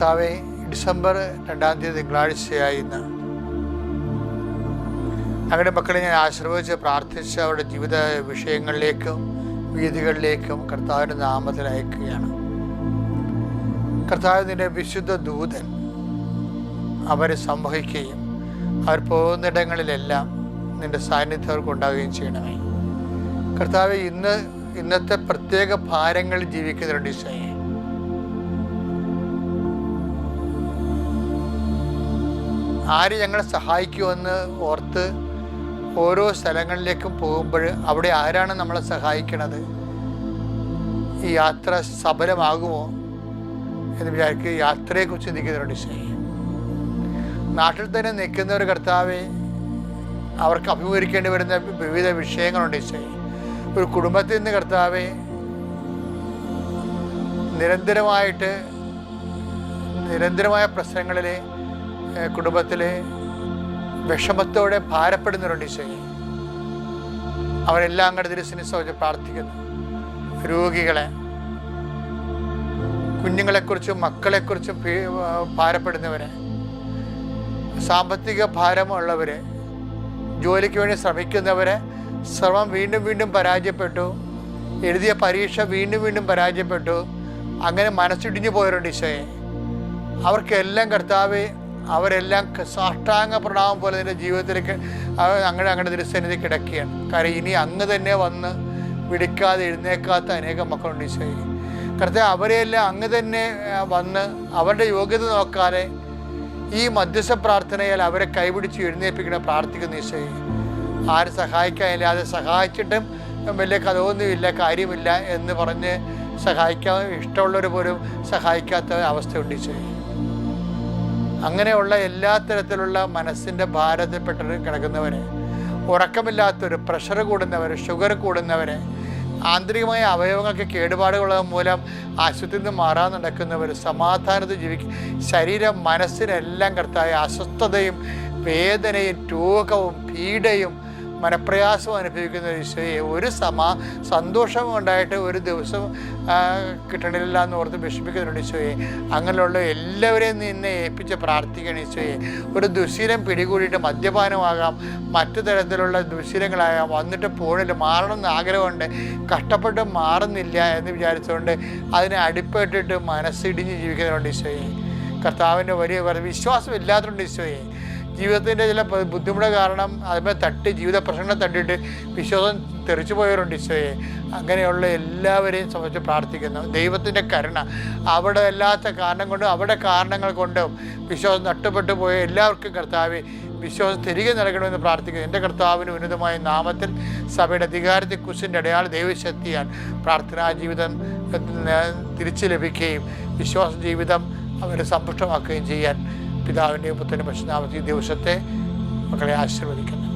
കർത്താവെ ഡിസംബർ രണ്ടാം തീയതി തിങ്കളാഴ്ചയായി ഇന്ന് ഞങ്ങളുടെ മക്കളെ ഞാൻ ആശീർവദിച്ച് പ്രാർത്ഥിച്ച് അവരുടെ ജീവിത വിഷയങ്ങളിലേക്കും വീതികളിലേക്കും കർത്താവിന്റെ നാമത്തിൽ അയക്കുകയാണ്. കർത്താവ് നിന്റെ വിശുദ്ധ ദൂതൻ. അവരെ സംവഹിക്കുകയും അവർ പോകുന്നിടങ്ങളിലെല്ലാം നിന്റെ സാന്നിധ്യം അവർക്ക് ഉണ്ടാവുകയും ചെയ്യണമേ. കർത്താവ് ഇന്ന് ഇന്നത്തെ പ്രത്യേക ഭാരങ്ങളിൽ ജീവിക്കുന്നുണ്ട് ഈശോയെ ആര് ഞങ്ങളെ സഹായിക്കുമെന്ന് ഓർത്ത് ഓരോ സ്ഥലങ്ങളിലേക്കും പോകുമ്പോൾ അവിടെ ആരാണ് നമ്മളെ സഹായിക്കണത്? ഈ യാത്ര സഫലമാകുമോ എന്ന് വിചാരിക്കുക യാത്രയെക്കുറിച്ച് നിൽക്കുന്നവരുടെ ഈശോയെ നാട്ടിൽ തന്നെ നിൽക്കുന്ന ഒരു കർത്താവെ അവർക്ക് അഭിമുഖീകരിക്കേണ്ടി വരുന്ന വിവിധ വിഷയങ്ങളുണ്ട് ഈശോയെ ഒരു കുടുംബത്തിൽ നിന്ന് കർത്താവെ നിരന്തരമായിട്ട് നിരന്തരമായ പ്രശ്നങ്ങളിലെ കുടുംബത്തിലെ വിഷമത്തോടെ ഭാരപ്പെടുന്നവരുണ്ട് ഈശോയെ. അവരെല്ലാം കൂടെ തിരുസിനെ സൗജ്യം പ്രാർത്ഥിക്കുന്നു. രോഗികളെ കുഞ്ഞുങ്ങളെക്കുറിച്ചും മക്കളെക്കുറിച്ചും ഭാരപ്പെടുന്നവരെ സാമ്പത്തിക ഭാരമുള്ളവരെ ജോലിക്ക് വേണ്ടി ശ്രമിക്കുന്നവരെ ശ്രമം വീണ്ടും വീണ്ടും പരാജയപ്പെട്ടു. എഴുതിയ പരീക്ഷ വീണ്ടും വീണ്ടും പരാജയപ്പെട്ടു. അങ്ങനെ മനസ്സിടിഞ്ഞു പോയവരുണ്ട് ഈശോയെ. അവർക്കെല്ലാം കർത്താവ് അവരെല്ലാം സാഷ്ടാംഗ പ്രണാമം പോലെ നിന്റെ ജീവിതത്തിലേക്ക് അവർ അങ്ങനെ ദൃശ്യനിധി കിടക്കുകയാണ്. കാര്യം ഇനി അങ്ങ് തന്നെ വന്ന് വിളിക്കാതെ എഴുന്നേക്കാത്ത അനേകം മക്കളുണ്ട് ഈശോയെ. കർത്താവ് അവരെയെല്ലാം അങ്ങ് തന്നെ വന്ന് അവരുടെ യോഗ്യത നോക്കാതെ ഈ മധ്യസ്ഥ പ്രാർത്ഥനയാൽ അവരെ കൈപിടിച്ച് എഴുന്നേൽപ്പിക്കണം പ്രാർത്ഥിക്കുന്ന ഈശോയെ. ആരും സഹായിക്കാനില്ലാതെ സഹായിച്ചിട്ടും വലിയ കഥയൊന്നുമില്ല കാര്യമില്ല എന്ന് പറഞ്ഞ് സഹായിക്കാൻ ഇഷ്ടമുള്ളവർ പോലും സഹായിക്കാത്ത അവസ്ഥയുണ്ട് ഈശോയെ. അങ്ങനെയുള്ള എല്ലാ തരത്തിലുള്ള മനസ്സിന്റെ ഭാരതപ്പെട്ട് കിടക്കുന്നവരെ ഉറക്കമില്ലാത്തവർ പ്രഷർ കൂടുന്നവർ ഷുഗർ കൂടുന്നവരെ ആന്തരികമായ അവയവങ്ങൾക്ക് കേടുപാടുകൾ മൂലം ആശുപത്രിയിൽ നിന്ന് മാറാൻ നടക്കുന്നവർ സമാധാനത്തിൽ ജീവിക്കും ശരീരം മനസ്സിനെല്ലാം കർത്തായ അസ്വസ്ഥതയും വേദനയും രോഗവും പീഡയും മനപ്രയാസവും അനുഭവിക്കുന്ന ഒരു ഈശോയെ ഒരു സമാ സന്തോഷം ഉണ്ടായിട്ട് ഒരു ദിവസം കിട്ടണില്ല എന്ന് ഓർത്ത് വിഷമിക്കുന്നുണ്ട് ഈശോയെ. അങ്ങനെയുള്ള എല്ലാവരെയും നിന്നെ ഏൽപ്പിച്ച് പ്രാർത്ഥിക്കണം ഈശോയെ. ഒരു ദുശീലം പിടികൂടിയിട്ട് മദ്യപാനമാകാം മറ്റു തരത്തിലുള്ള ദുശീലങ്ങളാകാം. വന്നിട്ട് പോണില്ല മാറണമെന്ന് ആഗ്രഹമുണ്ട്. കഷ്ടപ്പെട്ട് മാറുന്നില്ല എന്ന് വിചാരിച്ചുകൊണ്ട് അതിനെ അടിപ്പെട്ടിട്ട് മനസ്സിടിഞ്ഞ് ജീവിക്കുന്നവരുണ്ട് ഈശോയെ. കർത്താവിന്റെ വലിയ വിശ്വാസം ഇല്ലാത്തതുകൊണ്ട് ഈശോയെ. ജീവിതത്തിന്റെ ചില ബുദ്ധിമുട്ട് കാരണം അതിന്മേൽ തട്ടി ജീവിത പ്രശ്നങ്ങളെ തട്ടിയിട്ട് വിശ്വാസം തെറിച്ചു പോയവരുണ്ട് ഈശോയെ. അങ്ങനെയുള്ള എല്ലാവരെയും സംബന്ധിച്ച് പ്രാർത്ഥിക്കുന്നു. ദൈവത്തിന്റെ കരുണ അവിടെ അല്ലാത്ത കാരണം കൊണ്ടും അവിടെ കാരണങ്ങൾ കൊണ്ടും വിശ്വാസം നഷ്ടപ്പെട്ടു പോയ എല്ലാവർക്കും കർത്താവ് വിശ്വാസം തിരികെ നൽകണമെന്ന് പ്രാർത്ഥിക്കുന്നു. എന്റെ കർത്താവിന് ഉന്നതമായ നാമത്തിൽ സഭയുടെ അധികാരത്തെ കുശിന്റെ അടയാള ദൈവശക്തിയാൽ പ്രാർത്ഥനാ ജീവിതം തിരിച്ചു ലഭിക്കുകയും വിശ്വാസ ജീവിതം അവരെ സമ്പുഷ്ടമാക്കുകയും ചെയ്യാൻ പിതാവിന്റെയും പുത്രന്റെ പശുനാമത്തെ ദിവസത്തെ മക്കളെ ആശീർവദിക്കുന്നു.